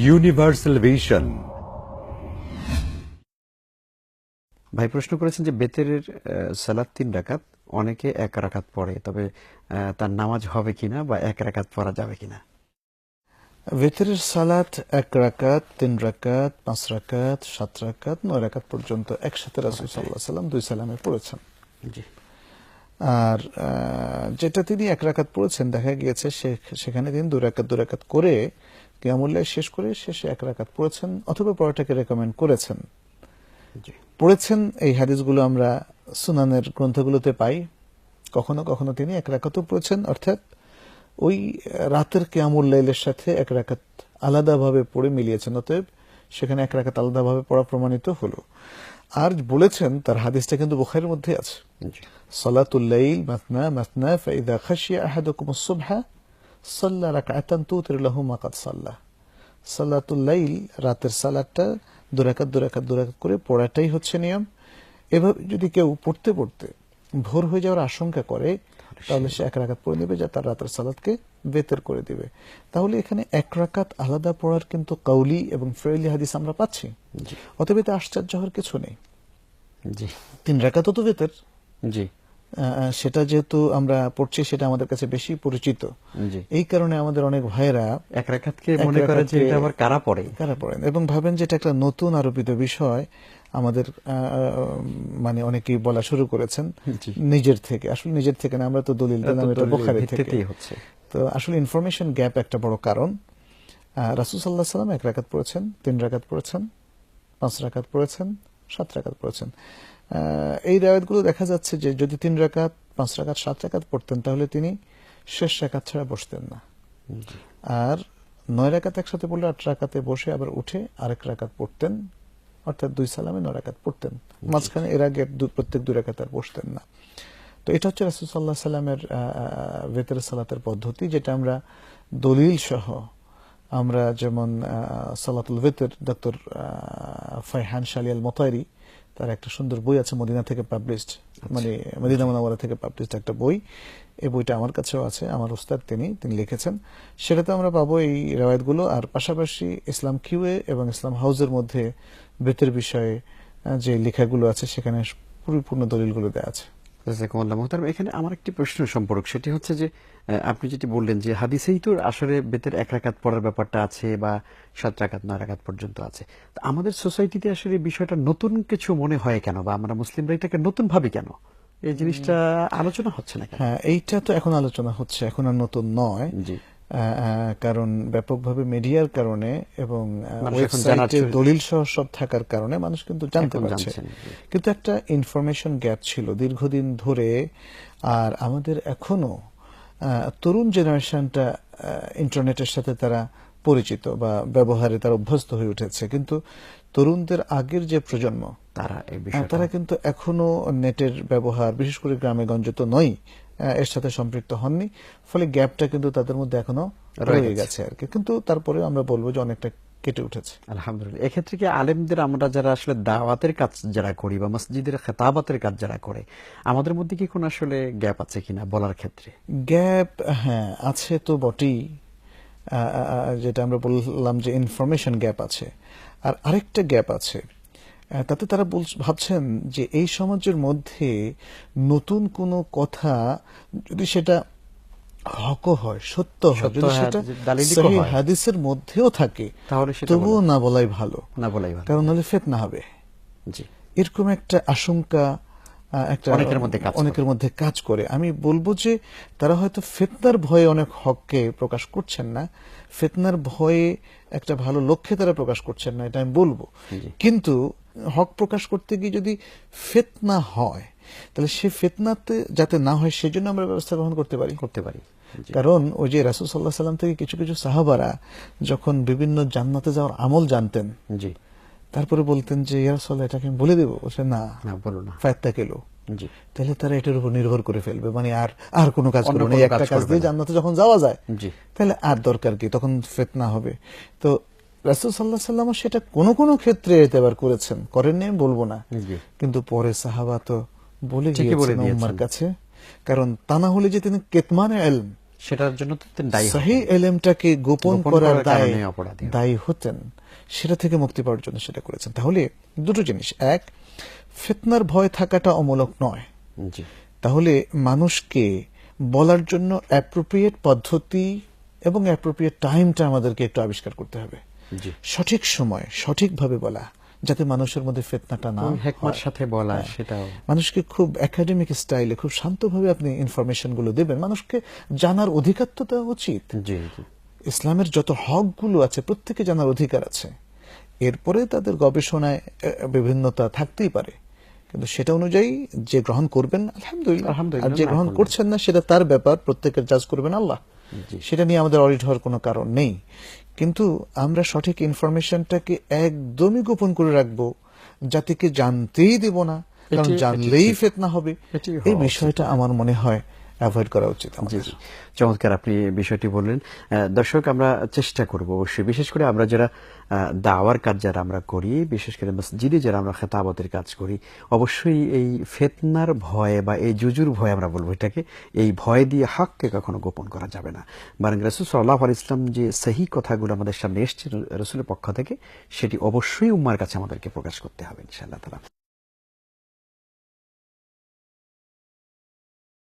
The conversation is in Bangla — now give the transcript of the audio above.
ইউনিভার্সাল ভিশন ভাই প্রশ্ন করেছেন যে বেতেরের সালাদ তিন রাকাত অনেকে এক রাকাত পড়ে তবে তার নামাজ হবে কিনা বা এক রাকাত পড়া যাবে কিনা? ভেতরের সালাত এক রাকাত তিন রাকাত পাঁচ রাকাত সাত রাকাত নয় রাকাত পর্যন্ত একসাথে রাসুল সাল্লাহ সাল্লাম দুই সালামে পড়েছেন। জি। আর যেটা তিনি এক রাকাত পড়েছেন দেখা গিয়েছে সে- সেখানে তিনি দু রাকাত দু রাকাত করে কিয়ামুল্লাহ শেষ করে শেষে এক রাকাত পড়েছেন অথবা পড়াটাকে রেকমেন্ড করেছেন। পড়েছেন এই হাদিসগুলো আমরা সুনানের গ্রন্থগুলোতে পাই। কখনো কখনো তিনি এক রাকাতও পড়েছেন অর্থাৎ ওই রাতের কেয়ামুল লাইলের সাথে এক রাকাত আলাদাভাবে পড়ে মিলিয়েছেন অতএব সেখানে এক রাকাত আলাদাভাবে পড়া প্রমাণিত হলো। আর বলেছেন তার হাদিসটা কিন্তু বুখারের মধ্যে আছে। সালাতুল্লাইল মাতনা মাতনা ফাইদা খাশিয়া আহাদুকুম সুবহা সাল্লা রাকাতান তুতির লাহু মা কাদ সাল্লা। সালাতুল্লাইল রাতের সালাতটা দুরাকাত দুরাকাত দুরাকাত করে পড়াটাই হচ্ছে নিয়ম। এভাবে যদি কেউ পড়তে পড়তে ভোর হয়ে যাওয়ার আশঙ্কা করে তাহলে সে এক রাকাত পড়ে নেবে যা তার রাতের সালাদকে বেতের করে দিবে। তাহলে এখানে এক রাকাত আলাদা পড়ার কিন্তু কাউলি এবং ফেরলি হাদিস আমরা পাচ্ছি। অতএব এতে আশ্চর্য হওয়ার কিছু নেই। জি। তিন রাকাতও তো বেতের। জি। সেটা যেহেতু আমরা পড়ছি সেটা আমাদের কাছে বেশি পরিচিত। এই কারণে আমাদের অনেক ভাইয়েরা এক মনে করে যে এটা আবার কারা পড়ে? কারা পড়েন এবং ভাবেন যে এটা একটা নতুন আরোপিত বিষয় আমাদের মানে অনেকেই বলা শুরু করেছেন নিজের থেকে। আসলে নিজের থেকে না আমরা তো দলিল পেলাম এটা বোখারি থেকে। হচ্ছে। তো আসলে ইনফরমেশন গ্যাপ একটা বড় কারণ। রাসুল সাল্লাহ সাল্লাম এক রাকাত পড়েছেন তিন রাকাত পড়েছেন পাঁচ রাকাত পড়েছেন সাত রাকাত পড়েছেন। এই রায়াতগুলো দেখা যাচ্ছে যে যদি তিন রাকাত পাঁচ রাকাত সাত রাকাত পড়তেন তাহলে তিনি শেষ রাকাত ছাড়া বসতেন না। আর নয় রাকাত একসাথে পড়লে আট রাকাতে বসে আবার উঠে আরেক রাকাত পড়তেন অর্থাৎ দুই সালামে নয় রাকাত পড়তেন। মাঝখানে এর আগে প্রত্যেক দুই রাকাত আর বসতেন না। তো এটা হচ্ছে রাসুল সাল্লাহ সাল্লামের ভেতর সালাতের পদ্ধতি যেটা আমরা দলিল সহ আমরা যেমন সালাতুল ভেতর ডক্টর ফাইহান শালিয়াল মতাইরি তার একটা সুন্দর বই আছে মদিনা থেকে পাবলিশড মানে মদিনা মোনাওয়ারা থেকে পাবলিশড একটা বই। এই বইটা আমার কাছেও আছে আমার উস্তাদ তিনি তিনি লিখেছেন। সেটাতে আমরা পাবো এই রেওয়ায়তগুলো। আর পাশাপাশি ইসলাম কিউএ এবং ইসলাম হাউজের মধ্যে বেতের বিষয়ে যে লেখাগুলো আছে সেখানে পরিপূর্ণ দলিলগুলো দেওয়া আছে। জাজাকুমুল্লাহ মুহতারাম এখানে আমার একটি প্রশ্ন সম্পর্ক সেটি হচ্ছে যে আপনি যেটি বললেন যে হাদিসেই তো আসলে বেতের এক রাকাত পড়ার ব্যাপারটা আছে বা সাত রাকাত নয় রাকাত পর্যন্ত আছে। তো আমাদের সোসাইটিতে আসলে বিষয়টা নতুন কিছু মনে হয় কেন বা আমরা মুসলিমরা এটাকে নতুন ভাবি কেন? এই জিনিসটা আলোচনা হচ্ছে না হ্যাঁ এইটা তো এখন আলোচনা হচ্ছে এখন আর নতুন নয়। কারণ ব্যাপকভাবে মিডিয়ার কারণে এবং দলিল সহ সব থাকার কারণে মানুষ কিন্তু জানতে পারছে। কিন্তু একটা ইনফরমেশন গ্যাপ ছিল দীর্ঘদিন ধরে আর আমাদের এখনও তরুণ জেনারেশনটা ইন্টারনেটের সাথে তারা পরিচিত বা ব্যবহারে তারা অভ্যস্ত হয়ে উঠেছে। কিন্তু তরুণদের আগের যে প্রজন্ম তারা এই আহ, বিষয়টা তারা কিন্তু এখনও নেটের ব্যবহার বিশেষ করে গ্রামে গঞ্জে তো নয় এর সাথে সম্পৃক্ত হননি ফলে গ্যাপটা কিন্তু তাদের মধ্যে এখনও রয়ে গেছে। আর কি। কিন্তু তারপরেও আমরা বলব যে অনেকটা কেটে উঠেছে। আলহামদুলিল্লাহ। এক্ষেত্রে কি আলেমদের আমরা যারা আসলে দাওয়াতের কাজ যারা করি বা মসজিদের খেতাবাতের কাজ যারা করে আমাদের মধ্যে কি কোনো আসলে গ্যাপ আছে কিনা বলার ক্ষেত্রে? গ্যাপ হ্যাঁ আছে তো বটেই। যেটা আমরা বললাম যে ইনফরমেশন গ্যাপ আছে। আর আরেকটা গ্যাপ আছে। তাতে তারা ভাবছেন যে এই সমাজের মধ্যে নতুন কোনো কথা যদি সেটা হক হয় সত্য হয় যদি সেটা। হাদিসের মধ্যেও থাকে তাহলে তবুও না বলাই ভালো। না বলাই ভালো। কারণ হলে ফেতনা হবে। জি। এরকম একটা আশঙ্কা একটা অনেকের মধ্যে কাজ করে। অনেকের মধ্যে কাজ করে। আমি বলব যে তারা হয়তো ফেতনার ভয়ে অনেক হককে প্রকাশ করছেন না। ফেতনার ভয়ে একটা ভালো লক্ষ্যে তারা প্রকাশ করছেন না এটা আমি বলব। কিন্তু হক প্রকাশ করতে গিয়ে যদি ফেতনা হয় তাহলে সে ফেতনাতে যাতে না হয় সেজন্য আমরা ব্যবস্থা গ্রহণ করতে পারি। করতে পারি। কারণ ওই যে রাসুল সাল্লাহ সাল্লাম থেকে কিছু কিছু সাহাবারা যখন বিভিন্ন জান্নাতে যাওয়ার আমল জানতেন জি। তারপরে বলতেন যে ইয়ারসল্লাহ এটাকে আমি বলে দেবো। বলছে না না বলো না। ফায়ত্তা কেলো তাহলে তারা এটার উপর নির্ভর করে ফেলবে। মানে আর আর কোনো কাজ করবে না। একটা কাজ দিয়ে। জান্নাতে যখন যাওয়া যায় তাহলে আর দরকার কি? তখন ফেতনা হবে। তো রাসুল সাল্লাহ সাল্লাম সেটা কোনো কোনো ক্ষেত্রে এতেবার করেছেন? করেননি? আমি বলব না। কিন্তু পরে সাহাবা তো বলে গিয়েছেন উম্মার কাছে। কারণ তা না হলে যে তিনি কেতমানে এলম। সেটার জন্য সহি। এলেমটাকে গোপন করার দায়ে। দায়ী হতেন। সেটা থেকে মুক্তি পাওয়ার জন্য সেটা করেছেন। তাহলে দুটো জিনিস। এক ফিতনার ভয় থাকাটা অমূলক নয়। তাহলে মানুষকে বলার জন্য অ্যাপ্রোপ্রিয়েট পদ্ধতি এবং অ্যাপ্রোপ্রিয়েট টাইমটা আমাদেরকে একটু আবিষ্কার করতে হবে। সঠিক সময় সঠিকভাবে বলা। যাতে মানুষের মধ্যে ফেতনাটা না হেকমার সাথে বলা হ্যাঁ। সেটাও। মানুষকে খুব একাডেমিক স্টাইলে খুব শান্তভাবে আপনি ইনফরমেশনগুলো দেবেন। মানুষকে জানার অধিকার তো দেওয়া উচিত। ইসলামের যত হকগুলো আছে প্রত্যেকে জানার অধিকার আছে। এরপরে তাদের গবেষণায় বিভিন্নতা থাকতেই পারে। কিন্তু সেটা অনুযায়ী যে গ্রহণ করবেন আলহামদুলিল্লাহ। আর যে গ্রহণ করছেন না সেটা তার ব্যাপার প্রত্যেকের জাজ করবেন আল্লাহ। সেটা নিয়ে আমাদের অডিট হওয়ার কোনো কারণ নেই। কিন্তু আমরা সঠিক ইনফরমেশনটাকে একদমই গোপন করে রাখব জাতিকে জানতেই দেব না কারণ জানলেই। ফেতনা হবে এই বিষয়টা আমার মনে হয় অ্যাভয়েড করা উচিত চমৎকার আপনি বিষয়টি বললেন। দর্শক, আমরা চেষ্টা করব অবশ্যই। বিশেষ করে আমরা যারা দাওয়ার কাজ যারা আমরা করি, বিশেষ করে মসজিদে যারা আমরা খেতাবতের কাজ করি, অবশ্যই এই ফেতনার ভয়ে বা এই জুজুর ভয় আমরা বলব এটাকে, এই ভয় দিয়ে হককে কখনো গোপন করা যাবে না। বরং রসুল সাল্লাহ আল ইসলাম যে সেই কথাগুলো আমাদের সামনে এসছে রসুলের পক্ষ থেকে, সেটি অবশ্যই উম্মার কাছে আমাদেরকে প্রকাশ করতে হবে ইনশাআল্লাহ তালা